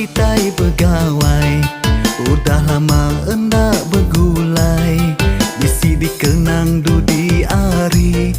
kita pegawai Udah lama endak bergulai. Misi dikenang dudi ari